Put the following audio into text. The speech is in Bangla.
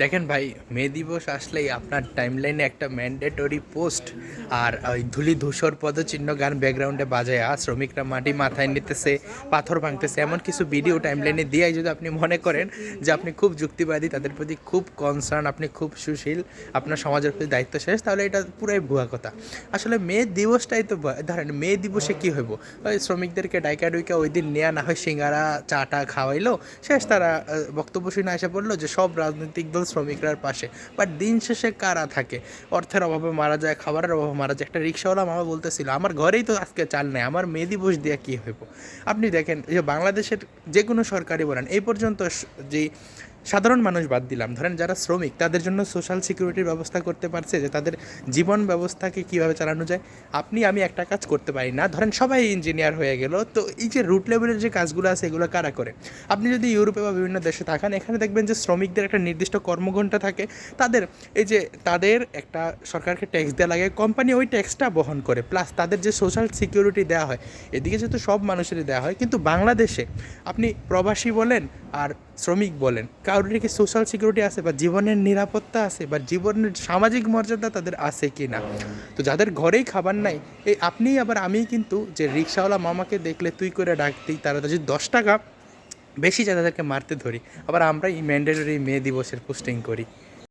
দেখেন ভাই, মে দিবস আসলেই আপনার টাইমলাইনে একটা ম্যান্ডেটরি পোস্ট আর ওই ধুলি ধূসর পদচিহ্ন গান ব্যাকগ্রাউন্ডে বাজায় আর শ্রমিকরা মাটি মাথায় নিতেছে, পাথর ভাঙতেছে, এমন কিছু ভিডিও টাইমলাইনে দিয়ে যদি আপনি মনে করেন যে আপনি খুব যুক্তিবাদী, তাদের প্রতি খুব কনসার্ন আপনি খুব সুশীল, আপনার সমাজের প্রতি দায়িত্ব শেষ তাহলে এটা পুরাই ভুয়া কথা। আসলে মে দিবসটাই তো ধরেন, মে দিবসে কী হইব? ওই শ্রমিকদেরকে ডাইকা ডুইকা ওই দিন নেওয়া না হয় সিঙ্গারা, চাটা খাওয়াইলো, শেষ তারা বক্তব্য শুনে এসে বলল যে সব রাজনৈতিক দল শ্রমিকরার পাশে। বাট দিন শেষে কারা থাকে? অর্থের অভাবে মারা যায়, খাবারের অভাবে মারা যায়। একটা রিক্সাওয়ালা মামা বলতেছিল, আমার ঘরেই তো আজকে চাল নেই, আমার মেদি বস দিয়ে কী হইব? আপনি দেখেন যে বাংলাদেশের যে কোনো সরকারি বলেন, এই পর্যন্ত যে সাধারণ মানুষ বাদ দিলাম। ধরেন যারা শ্রমিক, তাদের জন্য সোশ্যাল সিকিউরিটির ব্যবস্থা করতে পারছে যে তাদের জীবন ব্যবস্থাকে কীভাবে চালানো যায়। আপনি, আমি একটা কাজ করতে পারি না। ধরেন সবাই ইঞ্জিনিয়ার হয়ে গেল, তো এই যে রুট লেভেলের যে কাজগুলো আছে, এগুলো কারা করে? আপনি যদি ইউরোপে বা বিভিন্ন দেশে থাকেন, এখানে দেখবেন যে শ্রমিকদের একটা নির্দিষ্ট কর্মঘণ্টা থাকে। তাদের, এই যে তাদের একটা সরকারকে ট্যাক্স দেওয়া লাগে কোম্পানি ওই ট্যাক্সটা বহন করে। প্লাস তাদের যে সোশ্যাল সিকিউরিটি দেওয়া হয়, এদিকে যেহেতু সব মানুষেরই দেওয়া হয়, কিন্তু বাংলাদেশে আপনি প্রবাসী বলেন আর শ্রমিক বলেন কারোর কি সোশ্যাল সিকিউরিটি আছে বা জীবনের নিরাপত্তা আছে বা জীবনের সামাজিক মর্যাদা তাদের আছে কি না? তো যাদের ঘরেই খাবার নাই, এই আপনি আবার আমি কিন্তু যে রিক্সাওয়ালা মামাকে দেখলে তুই করে ডাকতেই তারা যদি দশ টাকা বেশি যায় তাদেরকে মারতে ধরি। আবার আমরা এই ম্যান্ডেটরি মে দিবসের পোস্টিং করি।